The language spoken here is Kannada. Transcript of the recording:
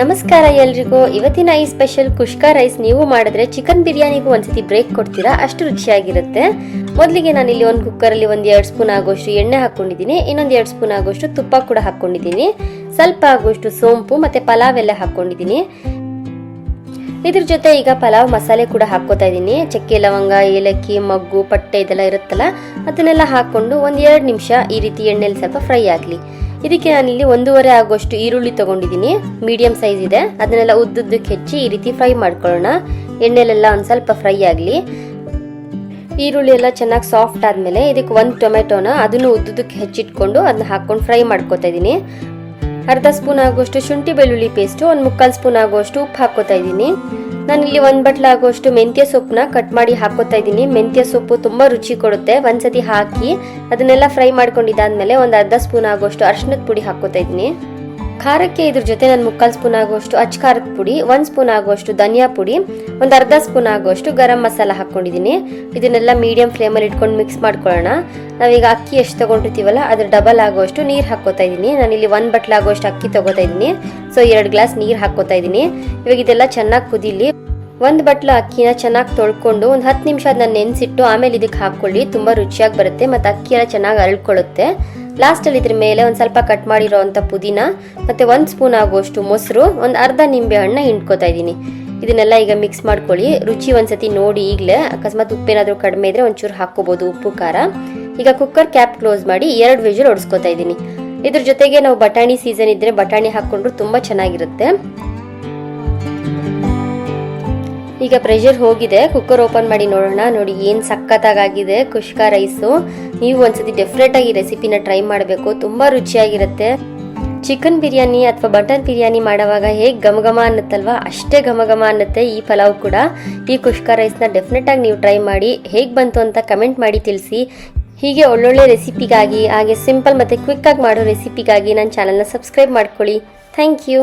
ನಮಸ್ಕಾರ ಎಲ್ರಿಗೂ. ಇವತ್ತಿನ ಈ ಸ್ಪೆಷಲ್ ಕುಷ್ಕಾ ರೈಸ್ ನೀವು ಮಾಡಿದ್ರೆ ಚಿಕನ್ ಬಿರಿಯಾನಿಗೂ ಒಂದ್ಸತಿ ಬ್ರೇಕ್ ಕೊಡ್ತೀರಾ? ಅಷ್ಟು ರುಚಿಯಾಗಿರುತ್ತೆ. ಮೊದಲಿಗೆ ನಾನು ಇಲ್ಲಿ ಒಂದು ಕುಕ್ಕರಲ್ಲಿ ಒಂದು ಎರಡು ಸ್ಪೂನ್ ಆಗೋಷ್ಟು ಎಣ್ಣೆ ಹಾಕೊಂಡಿದ್ದೀನಿ. ಇನ್ನೊಂದು ಎರಡು ಸ್ಪೂನ್ ಆಗೋಷ್ಟು ತುಪ್ಪ ಕೂಡ ಹಾಕೊಂಡಿದ್ದೀನಿ. ಸ್ವಲ್ಪ ಆಗೋಷ್ಟು ಸೋಂಪು ಮತ್ತೆ ಪಲಾವ್ ಎಲ್ಲ ಹಾಕೊಂಡಿದ್ದೀನಿ. ಇದ್ರ ಜೊತೆ ಈಗ ಪಲಾವ್ ಮಸಾಲೆ ಕೂಡ ಹಾಕೋತಾ ಇದ್ದೀನಿ ಚಕ್ಕೆ, ಲವಂಗ, ಏಲಕ್ಕಿ, ಮಗ್ಗು, ಪಟ್ಟೆ ಇದೆಲ್ಲ ಇರುತ್ತಲ್ಲ, ಅದನ್ನೆಲ್ಲ ಹಾಕೊಂಡು ಒಂದು ಎರಡು ನಿಮಿಷ ಈ ರೀತಿ ಎಣ್ಣೆಲಿ ಸ್ವಲ್ಪ ಫ್ರೈ ಆಗಲಿ. ಇದಕ್ಕೆ ನಾನಿಲ್ಲಿ ಒಂದೂವರೆ ಆಗೋಷ್ಟು ಈರುಳ್ಳಿ ತಗೊಂಡಿದ್ದೀನಿ ಮೀಡಿಯಂ ಸೈಜ್ ಇದೆ. ಅದನ್ನೆಲ್ಲ ಉದ್ದುದ್ದಕ್ಕೆ ಹೆಚ್ಚಿ ಈ ರೀತಿ ಫ್ರೈ ಮಾಡ್ಕೊಳ್ಳೋಣ. ಎಣ್ಣೆಲೆಲ್ಲ ಒಂದು ಸ್ವಲ್ಪ ಫ್ರೈ ಆಗಲಿ. ಈರುಳ್ಳಿ ಎಲ್ಲ ಚೆನ್ನಾಗಿ ಸಾಫ್ಟ್ ಆದಮೇಲೆ ಇದಕ್ಕೆ ಒಂದು ಟೊಮೆಟೊನ ಅದನ್ನು ಉದ್ದುದಕ್ಕೆ ಹೆಚ್ಚಿಟ್ಕೊಂಡು ಅದನ್ನ ಹಾಕ್ಕೊಂಡು ಫ್ರೈ ಮಾಡ್ಕೋತಾ ಇದ್ದೀನಿ ಅರ್ಧ ಸ್ಪೂನ್ ಆಗುವಷ್ಟು ಶುಂಠಿ ಬೆಳ್ಳುಳ್ಳಿ ಪೇಸ್ಟು ಒಂದು ಮುಕ್ಕಾಲು ಸ್ಪೂನ್ ಆಗುವಷ್ಟು ಉಪ್ಪು ಹಾಕೋತಾ ಇದ್ದೀನಿ. ನಾನು ಇಲ್ಲಿ ಒಂದು ಬಟ್ಲ ಆಗುವಷ್ಟು ಮೆಂತ್ಯ ಸೊಪ್ಪನ್ನ ಕಟ್ ಮಾಡಿ ಹಾಕೋತಾ ಇದ್ದೀನಿ. ಮೆಂತ್ಯ ಸೊಪ್ಪು ತುಂಬ ರುಚಿ ಕೊಡುತ್ತೆ. ಒಂದ್ಸತಿ ಹಾಕಿ ಅದನ್ನೆಲ್ಲ ಫ್ರೈ ಮಾಡ್ಕೊಂಡಿದ್ದಾದ್ಮೇಲೆ ಒಂದು ಅರ್ಧ ಸ್ಪೂನ್ ಆಗುವಷ್ಟು ಅರ್ಶಿನದ ಪುಡಿ ಹಾಕೋತಾ ಇದ್ದೀನಿ. ಖಾರಕ್ಕೆ ಇದ್ರ ಜೊತೆ ನಾನು ಮುಕ್ಕಾಲು ಸ್ಪೂನ್ ಆಗುವಷ್ಟು ಅಚ್ಚ ಖಾರದ ಪುಡಿ, ಒಂದು ಸ್ಪೂನ್ ಆಗುವಷ್ಟು ಧನಿಯಾ ಪುಡಿ, ಒಂದು ಅರ್ಧ ಸ್ಪೂನ್ ಆಗುವಷ್ಟು ಗರಂ ಮಸಾಲ ಹಾಕ್ಕೊಂಡಿದ್ದೀನಿ ಇದನ್ನೆಲ್ಲ ಮೀಡಿಯಂ ಫ್ಲೇಮಲ್ಲಿ ಇಟ್ಕೊಂಡು ಮಿಕ್ಸ್ ಮಾಡ್ಕೊಳ್ಳೋಣ. ನಾವೀಗ ಅಕ್ಕಿ ಎಷ್ಟು ತೊಗೊಂಡಿರ್ತೀವಲ್ಲ, ಅದ್ರ ಡಬಲ್ ಆಗುವಷ್ಟು ನೀರು ಹಾಕೋತಾ ಇದ್ದೀನಿ ನಾನಿಲ್ಲಿ ಒಂದು ಬಟ್ಲು ಆಗುವಷ್ಟು ಅಕ್ಕಿ ತೊಗೋತಾ ಇದ್ದೀನಿ ಸೊ ಎರಡು ಗ್ಲಾಸ್ ನೀರು ಹಾಕೋತಾ ಇದ್ದೀನಿ ಇವಾಗ ಇದೆಲ್ಲ ಚೆನ್ನಾಗಿ ಕುದಿಲಿ, ಒಂದು ಬಟ್ಲು ಅಕ್ಕಿನ ಚೆನ್ನಾಗಿ ತೊಳ್ಕೊಂಡು ಒಂದು ಹತ್ತು ನಿಮಿಷ ಅದನ್ನ ನೆನೆಸಿಟ್ಟು ಆಮೇಲೆ ಇದಕ್ಕೆ ಹಾಕ್ಕೊಳ್ಳಿ. ತುಂಬ ರುಚಿಯಾಗಿ ಬರುತ್ತೆ ಮತ್ತು ಅಕ್ಕಿ ಎಲ್ಲ ಚೆನ್ನಾಗಿ ಅರಳ್ಕೊಳ್ಳುತ್ತೆ. ಲಾಸ್ಟಲ್ಲಿ ಇದ್ರ ಮೇಲೆ ಒಂದು ಸ್ವಲ್ಪ ಕಟ್ ಮಾಡಿರೋ ಅಂಥ ಪುದೀನ, ಮತ್ತು ಒಂದು ಸ್ಪೂನ್ ಆಗುವಷ್ಟು ಮೊಸರು, ಒಂದು ಅರ್ಧ ನಿಂಬೆ ಹಣ್ಣು ಹಿಂಡ್ಕೋತಾ ಇದ್ದೀನಿ. ಇದನ್ನೆಲ್ಲ ಈಗ ಮಿಕ್ಸ್ ಮಾಡ್ಕೊಳ್ಳಿ. ರುಚಿ ಒಂದ್ಸತಿ ನೋಡಿ ಈಗಲೇ, ಅಕಸ್ಮಾತ್ ಉಪ್ಪೇನಾದರೂ ಕಡಿಮೆ ಇದ್ರೆ ಒಂಚೂರು ಹಾಕ್ಕೋಬೋದು ಉಪ್ಪು, ಖಾರ. ಈಗ ಕುಕ್ಕರ್ ಕ್ಯಾಪ್ ಕ್ಲೋಸ್ ಮಾಡಿ ಎರಡು ವಿಜಲ್ ಹೊಡಿಸ್ಕೊತಾ ಇದ್ದೀನಿ. ಇದ್ರ ಜೊತೆಗೆ ನಾವು ಬಟಾಣಿ ಸೀಸನ್ ಇದ್ರೆ ಬಟಾಣಿ ಹಾಕ್ಕೊಂಡ್ರು ತುಂಬ ಚೆನ್ನಾಗಿರುತ್ತೆ. ಈಗ ಪ್ರೆಷರ್ ಹೋಗಿದೆ. ಕುಕ್ಕರ್ ಓಪನ್ ಮಾಡಿ ನೋಡೋಣ. ನೋಡಿ ಏನು ಸಖತ್ತಾಗಿದೆ ಕುಷ್ಕಾ ರೈಸು ನೀವು ಒಂದ್ಸತಿ ಡೆಫಿನೆಟ್ ಆಗಿ ರೆಸಿಪಿನ ಟ್ರೈ ಮಾಡಬೇಕು. ತುಂಬ ರುಚಿಯಾಗಿರುತ್ತೆ. ಚಿಕನ್ ಬಿರಿಯಾನಿ ಅಥವಾ ಬಟನ್ ಬಿರಿಯಾನಿ ಮಾಡುವಾಗ ಹೇಗೆ ಘಮ ಘಮ ಅನ್ನುತ್ತಲ್ವಾ? ಅಷ್ಟೇ ಘಮ ಘಮ ಅನ್ನುತ್ತೆ ಈ ಪಲಾವ್ ಕೂಡ. ಈ ಕುಷ್ಕ ರೈಸ್ನ ಡೆಫಿನೆಟ್ ಆಗಿ ನೀವು ಟ್ರೈ ಮಾಡಿ ಹೇಗೆ ಬಂತು ಅಂತ ಕಮೆಂಟ್ ಮಾಡಿ ತಿಳಿಸಿ. ಹೀಗೆ ಒಳ್ಳೊಳ್ಳೆ ರೆಸಿಪಿಗಾಗಿ ಹಾಗೆ ಸಿಂಪಲ್ ಮತ್ತು ಕ್ವಿಕ್ಕಾಗಿ ಮಾಡೋ ರೆಸಿಪಿಗಾಗಿ ನನ್ನ ಚಾನಲ್ನ ಸಬ್ಸ್ಕ್ರೈಬ್ ಮಾಡ್ಕೊಳ್ಳಿ. Thank you